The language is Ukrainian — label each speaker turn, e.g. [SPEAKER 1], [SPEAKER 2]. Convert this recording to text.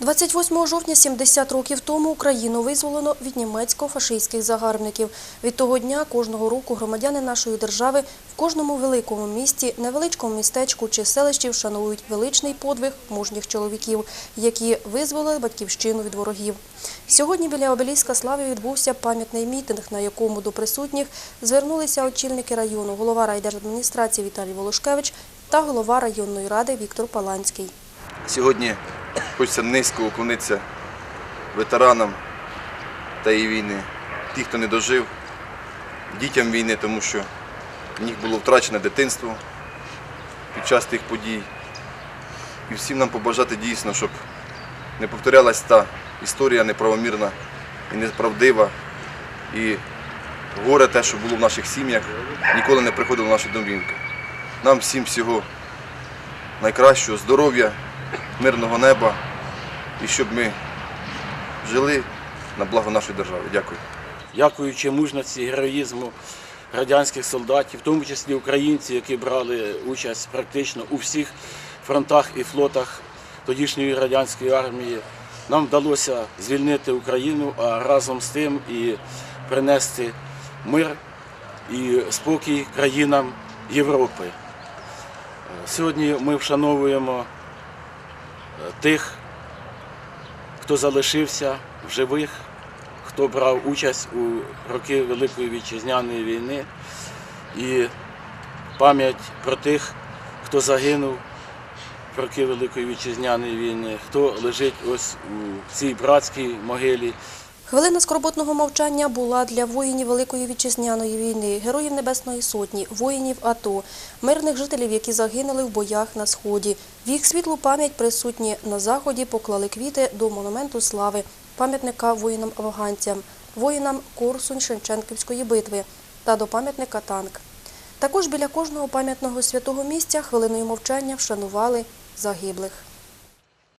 [SPEAKER 1] 28 жовтня 70 років тому Україну визволено від німецько-фашистських загарбників. Від того дня кожного року громадяни нашої держави в кожному великому місті, невеличкому містечку чи селищі вшанують величний подвиг мужніх чоловіків, які визволили батьківщину від ворогів. Сьогодні біля обеліска слави відбувся пам'ятний мітинг, на якому до присутніх звернулися очільники району, голова райдержадміністрації Віталій Волошкевич та голова районної ради Віктор Паланський.
[SPEAKER 2] Сьогодні хочеться низько уклонитися ветеранам тієї війни, ті, хто не дожив, дітям війни, тому що в них було втрачене дитинство під час тих подій. І всім нам побажати дійсно, щоб не повторялась та історія неправомірна і неправдива. І горе те, що було в наших сім'ях, ніколи не приходило в наші домівки. Нам всім всього найкращого здоров'я, мирного неба і щоб ми жили на благо нашої держави. Дякую.
[SPEAKER 3] дякуючи мужності, героїзму радянських солдатів, в тому числі українців, які брали участь практично у всіх фронтах і флотах тодішньої радянської армії, нам вдалося звільнити Україну, а разом з тим і принести мир і спокій країнам Європи. Сьогодні ми вшановуємо тих, хто залишився в живих, хто брав участь у роки Великої Вітчизняної війни і пам'ять про тих, хто загинув в роки Великої Вітчизняної війни, хто лежить ось у цій братській могилі.
[SPEAKER 1] Хвилина скорботного мовчання була для воїнів Великої Вітчизняної війни, героїв Небесної Сотні, воїнів АТО, мирних жителів, які загинули в боях на Сході. В їх світлу пам'ять присутні на Заході поклали квіти до монументу слави, пам'ятника воїнам-афганцям, воїнам Корсунь-Шевченківської битви та до пам'ятника танк. Також біля кожного пам'ятного святого місця хвилиною мовчання вшанували загиблих.